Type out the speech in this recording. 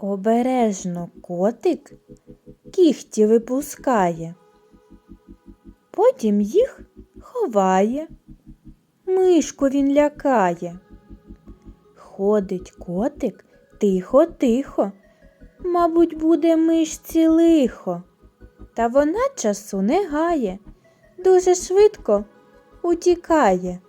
Обережно котик кіхті випускає, потім їх ховає, мишку він лякає. Ходить котик тихо-тихо, мабуть, буде мишці лихо. Та вона часу не гає, дуже швидко утікає.